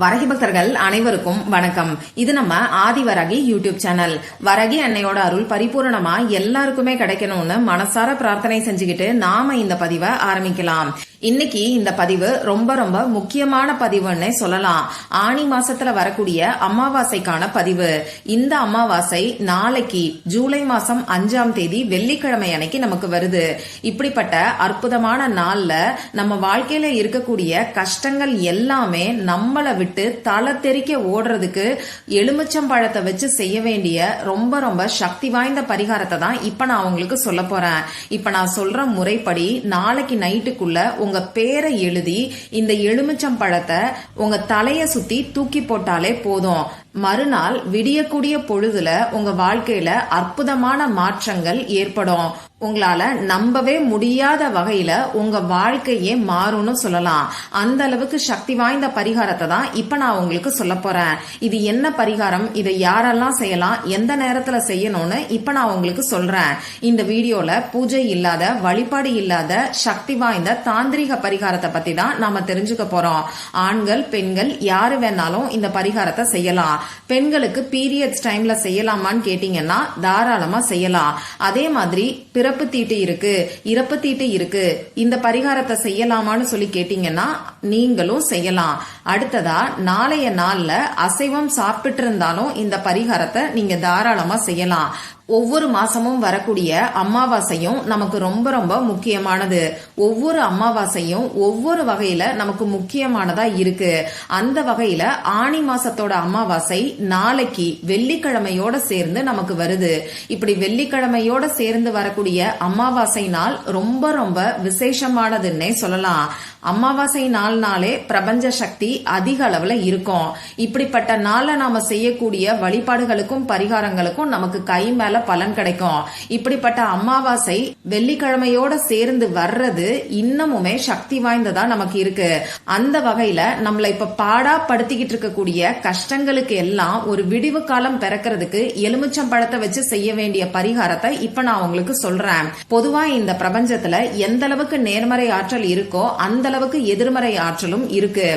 வரகி பக்தர்கள் அனைவருக்கும் வணக்கம். இது நம்ம ஆதி வரகி யூடியூப் சேனல். வரகி அன்னையோட அருள் பரிபூரணமா எல்லாருக்குமே கிடைக்கணும்னு மனசார பிரார்த்தனை செஞ்சுக்கிட்டு நாம இந்த பதிவை ஆரம்பிக்கலாம். இன்னைக்கு இந்த பதிவு ரொம்ப ரொம்ப முக்கியமான பதிவுன்னே சொல்லலாம். ஆனி மாசத்துல வரக்கூடிய அமாவாசைக்கான பதிவு. இந்த அமாவாசை நாளைக்கு ஜூலை மாசம் அஞ்சாம் தேதி வெள்ளிக்கிழமை அன்னைக்கு நமக்கு வருது. இப்படிப்பட்ட அற்புதமான நாள்ல நம்ம வாழ்க்கையில இருக்கக்கூடிய கஷ்டங்கள் எல்லாமே நம்மளை விட்டு தலை தெறிக்க ஓடுறதுக்கு எலுமிச்சம்பழத்தை வச்சு செய்ய வேண்டிய ரொம்ப ரொம்ப சக்தி வாய்ந்த பரிகாரத்தை தான் இப்ப நான் உங்களுக்கு சொல்ல போறேன். இப்ப நான் சொல்ற முறைப்படி நாளைக்கு நைட்டுக்குள்ள உங்க பேரை எழுதி இந்த எலுமிச்சம்பழத்தை உங்க தலைய சுத்தி தூக்கி போட்டாலே போதும். மறுநாள் விடியக்கூடிய பொழுதுல உங்க வாழ்க்கையில அற்புதமான மாற்றங்கள் ஏற்படும். உங்களால நம்பவே முடியாத வகையில உங்க வாழ்க்கையே மாறும்னு சொல்லலாம். அந்த அளவுக்கு சக்தி வாய்ந்த பரிகாரத்தை தான் இப்ப நான் உங்களுக்கு சொல்ல போறேன். இது என்ன பரிகாரம்? இதை யாரெல்லாம் செய்யலாம்? எந்த நேரத்துல செய்யணும்னு இப்ப நான் உங்களுக்கு சொல்றேன். இந்த வீடியோல பூஜை இல்லாத வழிபாடு இல்லாத சக்தி வாய்ந்த தாந்திரிக பரிகாரத்தை பத்தி தான் நாம தெரிஞ்சுக்க போறோம். ஆண்கள் பெண்கள் யாரு வேணாலும் இந்த பரிகாரத்தை செய்யலாம். பெண்களுக்கு பீரியட்ஸ் டைம்ல செய்யலாமான்னு கேட்டீங்கன்னா தாராளமா செய்யலாம். அதே மாதிரி பிற இறப்பு தீட்டு இருக்கு இறப்பு தீட்டு இருக்கு இந்த பரிகாரத்தை செய்யலாமான்னு சொல்லி கேட்டீங்கன்னா நீங்களும் செய்யலாம். அடுத்ததா நாளைய நாள்ல அசைவம் சாப்பிட்டு இருந்தாலும் இந்த பரிகாரத்தை நீங்க தாராளமா செய்யலாம். ஒவ்வொரு மாசமும் வரக்கூடிய அமாவாசையும் நமக்கு ரொம்ப ரொம்ப முக்கியமானது. ஒவ்வொரு அமாவாசையும் ஒவ்வொரு வகையில நமக்கு முக்கியமானதா இருக்கு. அந்த வகையில ஆணி மாசத்தோட அமாவாசை நாளைக்கு வெள்ளிக்கிழமையோட சேர்ந்து நமக்கு வருது. இப்படி வெள்ளிக்கிழமையோட சேர்ந்து வரக்கூடிய அமாவாசை நாள் ரொம்ப ரொம்ப விசேஷமானதுன்னே சொல்லலாம். அமாவாசை நாள் நாளே பிரபஞ்ச சக்தி அதிக அளவுல இருக்கும். இப்படிப்பட்ட நாள்ல நாம செய்யக்கூடிய வழிபாடுகளுக்கும் பரிகாரங்களுக்கும் நமக்கு கை மேல பலன் கிடைக்கும். இப்படிப்பட்ட அமாவாசை வெள்ளிக்கிழமையோட சேர்ந்து வர்றது இன்னமுமே சக்தி வாய்ந்ததா நமக்கு இருக்கு. அந்த வகையில நம்மள இப்ப பாடா படுத்திக்கிட்டு இருக்கக்கூடிய கஷ்டங்களுக்கு எல்லாம் ஒரு விடிவு காலம் பிறக்கிறதுக்கு எலுமிச்சம் பழத்தை வச்சு செய்ய வேண்டிய பரிகாரத்தை இப்ப நான் உங்களுக்கு சொல்றேன். பொதுவா இந்த பிரபஞ்சத்துல எந்த அளவுக்கு நேர்மறை ஆற்றல் இருக்கோ அந்த அளவுக்கு எதிர்மறை ஆற்றலும் இருக்கு.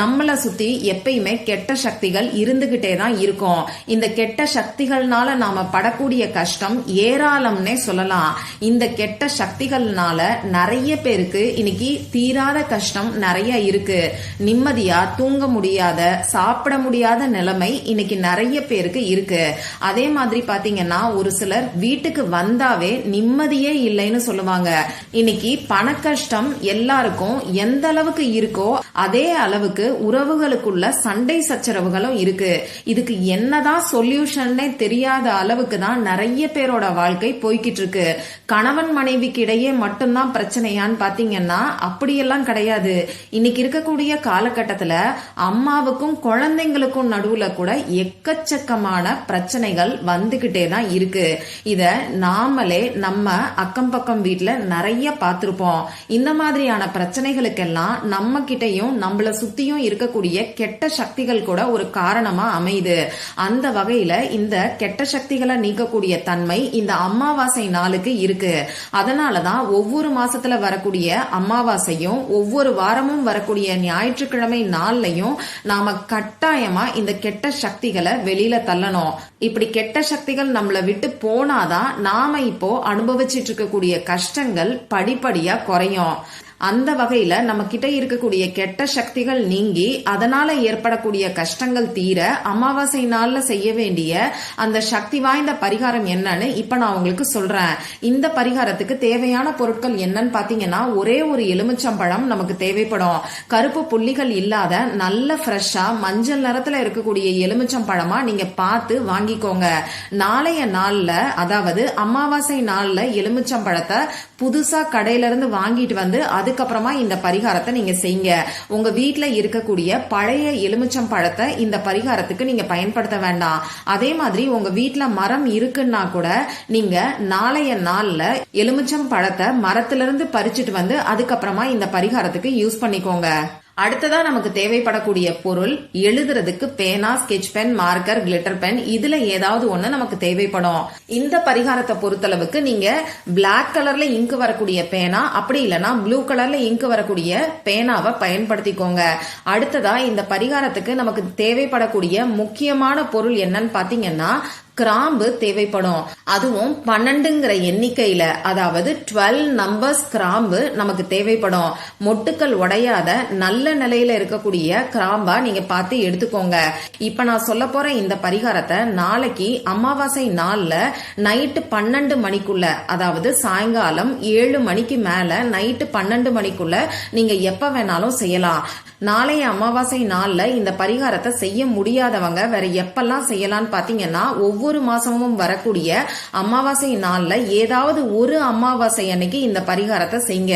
நம்மள சுத்தி எப்பயுமே கெட்ட சக்திகள் இருந்துகிட்டே தான் இருக்கும். இந்த கெட்ட சக்திகள்னால நாம படக்கூடிய கஷ்டம் ஏராளம்னே சொல்லலாம். இந்த கெட்ட சக்திகள்னால நிறைய பேருக்கு இன்னைக்கு தீராத கஷ்டம் நிறைய இருக்கு. நிம்மதியா தூங்க முடியாத சாப்பிட முடியாத நிலைமை இன்னைக்கு நிறைய பேருக்கு இருக்கு. அதே மாதிரி பாத்தீங்கன்னா ஒரு சிலர் வீட்டுக்கு வந்தாவே நிம்மதியே இல்லைன்னு சொல்லுவாங்க. இன்னைக்கு பண கஷ்டம் எல்லாருக்கும் எந்த அளவுக்கு இருக்கோ அதே அளவுக்கு உறவுகளுக்குள்ள சண்டை சச்சரவுகளும் இருக்கு. இதுக்கு என்னதான் சொல்யூஷன்னே தெரியாத அளவுக்கு தான் நிறைய பேரோட வாழ்க்கை போய்கிட்டு இருக்கு கணவன் மனைவிக்கு இடையே மட்டும்தான் பிரச்சனையான்னு பாத்தீங்கன்னா அப்படியெல்லாம் கிடையாது. இன்னைக்கு இருக்கக்கூடிய காலகட்டத்துல அம்மாவுக்கும் குழந்தைங்களுக்கும் நடுவுல கூட எக்கச்சக்கமான பிரச்சனைகள் வந்துகிட்டே தான் இருக்கு. இத நாமளே நம்ம அக்கம் பக்கம் வீட்டுல நிறைய பார்த்திருப்போம் இந்த மாதிரியான பிரச்சனைகளுக்கு பிரச்சனைகளுக்கெல்லாம் நம்ம கிட்டயும் நம்மள சுத்தியும் இருக்கக்கூடிய கெட்ட சக்திகள் கூட ஒரு காரணமா அமையுது. அந்த வகையில இந்த கெட்ட சக்திகளை நீக்கக்கூடிய தன்மை இந்த அமாவாசை நாளுக்கு இருக்கு. அதனாலதான் ஒவ்வொரு மாசத்துல வரக்கூடிய அமாவாசையும் ஒவ்வொரு வாரமும் வரக்கூடிய ஞாயிற்றுக்கிழமை நாள்லயும் நாம கட்டாயமா இந்த கெட்ட சக்திகளை வெளியில தள்ளணும். இப்படி கெட்ட சக்திகள் நம்மளை விட்டு போனாதான் நாம இப்போ அனுபவிச்சிட்டு இருக்கக்கூடிய கஷ்டங்கள் படிப்படியா குறையும். அந்த வகையில நம்ம கிட்ட இருக்கக்கூடிய கெட்ட சக்திகள் நீங்கி அதனால ஏற்படக்கூடிய கஷ்டங்கள் தீர அமாவாசை நாள்ல செய்ய வேண்டிய அந்த சக்தி வாய்ந்த பரிகாரம் என்னன்னு இப்ப நான் உங்களுக்கு சொல்றேன். இந்த பரிகாரத்துக்கு தேவையான பொருட்கள் என்னன்னு பாத்தீங்கன்னா ஒரே ஒரு எலுமிச்சம்பழம் நமக்கு தேவைப்படும். கருப்பு புள்ளிகள் இல்லாத நல்ல ஃப்ரெஷ்ஷா மஞ்சள் நிறத்துல இருக்கக்கூடிய எலுமிச்சம்பழமா நீங்க பார்த்து வாங்கிக்கோங்க. நாளைய நாள்ல அதாவது அமாவாசை நாள்ல எலுமிச்சம்பழத்தை புதுசா கடையில இருந்து வாங்கிட்டு வந்து அது அதுக்கப்புறமா இந்த பரிகாரத்தை நீங்க செய்யுங்க. உங்க வீட்டுல இருக்கக்கூடிய பழைய எலுமிச்சம் பழத்தை இந்த பரிகாரத்துக்கு நீங்க பயன்படுத்த வேண்டாம். அதே மாதிரி உங்க வீட்டுல மரம் இருக்குன்னா கூட நீங்க நாளைய நாள்ல எலுமிச்சம் பழத்தை மரத்திலிருந்து பறிச்சுட்டு வந்து அதுக்கப்புறமா இந்த பரிகாரத்துக்கு யூஸ் பண்ணிக்கோங்க. அடுத்ததா நமக்கு தேவைப்படக்கூடிய பொருள் எழுதுறதுக்கு பேனா sketch pen marker glitter pen இதுல ஏதாவது ஒண்ணு நமக்கு தேவைப்படும். இந்த பரிகாரத்தை பொறுத்தளவுக்கு நீங்க பிளாக் கலர்ல இங்கு வரக்கூடிய பேனா அப்படி இல்லைன்னா ப்ளூ கலர்ல இங்கு வரக்கூடிய பேனாவை பயன்படுத்திக்கோங்க. அடுத்ததா இந்த பரிகாரத்துக்கு நமக்கு தேவைப்படக்கூடிய முக்கியமான பொருள் என்னன்னு பாத்தீங்கன்னா கிராம்பு தேவைப்படும். அதுவும் பன்னெண்டுங்கிற எண்ணிக்கையில அதாவது டுவெல் நம்பர்ஸ் கிராம்பு நமக்கு தேவைப்படும். மொட்டுக்கள் உடையாத நல்ல நிலையில இருக்கக்கூடிய கிராம்பா நீங்க பார்த்து எடுத்துக்கோங்க. இப்ப நான் சொல்ல போற இந்த பரிகாரத்தை நாளைக்கு அமாவாசை நாள்ல நைட்டு பன்னெண்டு மணிக்குள்ள அதாவது சாயங்காலம் ஏழு மணிக்கு மேல நைட்டு பன்னெண்டு மணிக்குள்ள நீங்க எப்ப வேணாலும் செய்யலாம். நாளைய அமாவாசை நாள்ல இந்த பரிகாரத்தை செய்ய முடியாதவங்க வேற எப்பெல்லாம் செய்யலாம்னு பாத்தீங்கன்னா ஒவ்வொரு ஒவ்வொரு மாசமும் வரக்கூடிய அமாவாசை நாள்ல ஏதாவது ஒரு அமாவாசை அன்னைக்கு இந்த பரிகாரத்தை செய்ங்க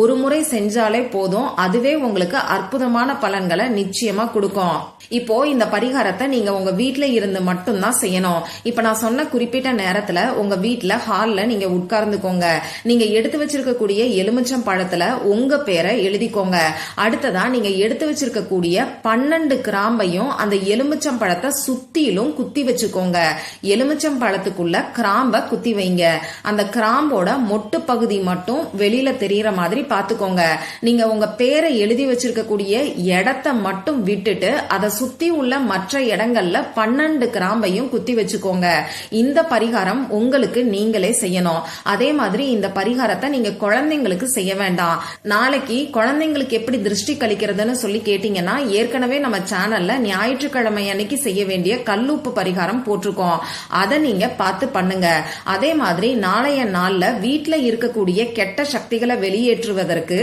ஒரு முறை செஞ்சாலே போதும். அதுவே உங்களுக்கு அற்புதமான பலன்களை நிச்சயமா கொடுக்கும். இப்போ இந்த பரிகாரத்தை நீங்க உங்க வீட்டுல இருந்து மட்டும்தான் செய்யணும். இப்ப நான் சொன்ன குறிப்பிட்ட நேரத்துல உங்க வீட்டுல ஹால்ல நீங்க உட்கார்ந்துக்கோங்க. நீங்க எடுத்து வச்சிருக்கக்கூடிய எலுமிச்சம் பழத்துல உங்க பேரை எழுதிக்கோங்க. அடுத்ததா நீங்க எடுத்து வச்சிருக்கக்கூடிய பன்னெண்டு கிராம்பையும் அந்த எலுமிச்சம் பழத்தை சுத்திலும் குத்தி வச்சுக்கோங்க. எலுமிச்சம் பழத்துக்குள்ள கிராம்ப குத்தி வைங்க. அந்த கிராம்போட மொட்டு பகுதி மட்டும் வெளியில தெரியற மாதிரி பாத்துக்கோங்க. நீங்க உங்க பேரை எழுதி வச்சிருக்கக்கூடிய இடத்த மட்டும் விட்டுட்டு அதை சுத்தி உள்ள மற்ற இடங்கள்ல பன்னெண்டு கிராம்பையும் குத்தி வச்சுக்கோங்க. இந்த பரிகாரம் உங்களுக்கு நீங்களே செய்யணும். அதே மாதிரி இந்த பரிகாரத்தை நீங்க குழந்தைங்களுக்கு செய்ய வேண்டாம். நாளைக்கு குழந்தைங்களுக்கு எப்படி திருஷ்டி கழிக்கிறதுன்னு சொல்லி கேட்டீங்கன்னா ஏற்கனவே நம்ம சேனல்ல ஞாயிற்றுக்கிழமை அன்னைக்கு செய்ய வேண்டிய கல்லூப்பு பரிகாரம் போட்டிருக்கோம். அதை நீங்க பார்த்து பண்ணுங்க. அதே மாதிரி நாளைய நாள்ல வீட்ல இருக்கக்கூடிய கெட்ட சக்திகளை வெளியேற்றுவதற்கு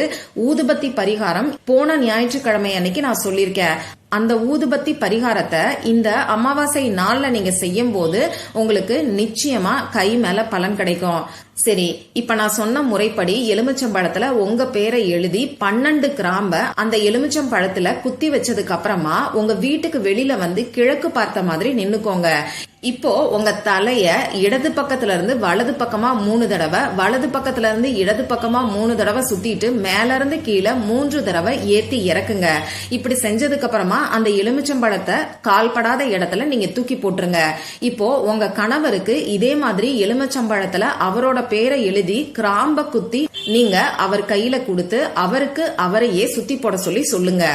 ஊதுபத்தி பரிகாரம் போன ஞாயிற்றுக்கிழமை அன்னைக்கு நான் சொல்லியிருக்கேன். அந்த ஊதுபத்தி பரிகாரத்தை இந்த அமாவாசை நாள்ல நீங்க செய்யும் போது உங்களுக்கு நிச்சயமா கை மேல பலன் கிடைக்கும். சரி இப்ப நான் சொன்ன முறைப்படி எலுமிச்சம்பழத்துல உங்க பேரை எழுதி பன்னெண்டு கிராம்ப அந்த எலுமிச்சம்பழத்துல குத்தி வச்சதுக்கு அப்புறமா உங்க வீட்டுக்கு வெளியில வந்து கிழக்கு பார்த்த மாதிரி நின்னுக்கோங்க. இப்போ உங்க தலைய இடது பக்கத்துல இருந்து வலது பக்கமா மூணு தடவை வலது பக்கத்துல இருந்து இடது பக்கமா மூணு தடவை சுத்திட்டு மேல இருந்து கீழே மூன்று தடவை ஏத்தி இறக்குங்க. இப்படி செஞ்சதுக்கு அப்புறமா அந்த எலுமிச்சம்பழத்தை கால்படாத இடத்துல நீங்க தூக்கி போட்டுருங்க. இப்போ உங்க கணவருக்கு இதே மாதிரி எலுமிச்சம்பழத்துல அவரோட பேரை எழுதி கிராம்ப குத்தி நீங்க அவர் கையில கொடுத்து அவருக்கு அவரையே சுத்தி போட சொல்லி சொல்லுங்க.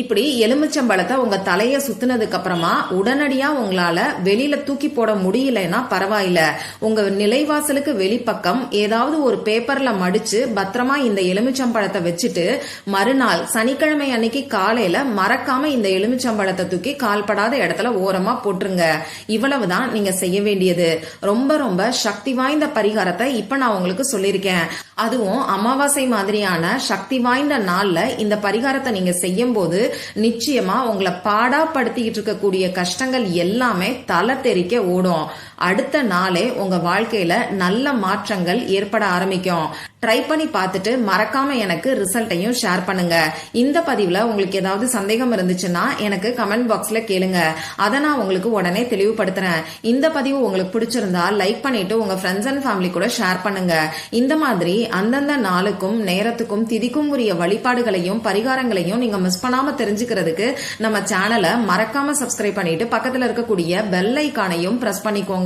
இப்படி எலுமிச்சம்பழத்தை உங்க தலைய சுத்தினதுக்கு அப்புறமா உடனடியா உங்களால வெளியில தூக்கி போட முடியலன்னா பரவாயில்ல. உங்க நிலைவாசலுக்கு வெளிப்பக்கம் ஏதாவது ஒரு பேப்பர்ல மடிச்சு பத்திரமா இந்த எலுமிச்சம்பழத்தை வச்சுட்டு மறுநாள் சனிக்கிழமை அன்னைக்கு காலையில மறக்காம இந்த எலுமிச்சம்பழத்தை தூக்கி கால்படாத இடத்துல ஓரமா போட்டுருங்க. இவ்வளவுதான் நீங்க செய்ய வேண்டியது. ரொம்ப ரொம்ப சக்தி வாய்ந்த பரிகாரத்தை இப்ப நான் உங்களுக்கு சொல்லியிருக்கேன். அதுவும் அமாவாசை மாதிரியான சக்தி வாய்ந்த நாள்ல இந்த பரிகாரத்தை நீங்க செய்யும் போது நிச்சயமா உங்களை பாடாப்படுத்திக்கிட்டு இருக்கக்கூடிய கஷ்டங்கள் எல்லாமே தலை தெறிக்க ஓடும். அடுத்த நாளே உங்க வாழ்க்கையில நல்ல மாற்றங்கள் ஏற்பட ஆரம்பிக்கும். ட்ரை பண்ணி பார்த்துட்டு மறக்காம எனக்கு ரிசல்ட்டையும் ஷேர் பண்ணுங்க. இந்த பதிவுல உங்களுக்கு ஏதாவது சந்தேகம் இருந்துச்சுன்னா எனக்கு கமெண்ட் பாக்ஸ்ல கேளுங்க. அதை நான் உங்களுக்கு உடனே தெளிவுபடுத்துறேன். இந்த பதிவு உங்களுக்கு பிடிச்சிருந்தா லைக் பண்ணிட்டு உங்க ஃப்ரெண்ட்ஸ் அண்ட் ஃபேமிலி கூட ஷேர் பண்ணுங்க. இந்த மாதிரி அந்தந்த நாளுக்கும் நேரத்துக்கும் திதிக்கும் உரிய வழிபாடுகளையும் பரிகாரங்களையும் நீங்க மிஸ் பண்ணாம தெரிஞ்சுக்கிறதுக்கு நம்ம சேனலை மறக்காம சப்ஸ்கிரைப் பண்ணிட்டு பக்கத்துல இருக்கக்கூடிய பெல் ஐக்கானையும் பிரஸ் பண்ணிக்கோங்க.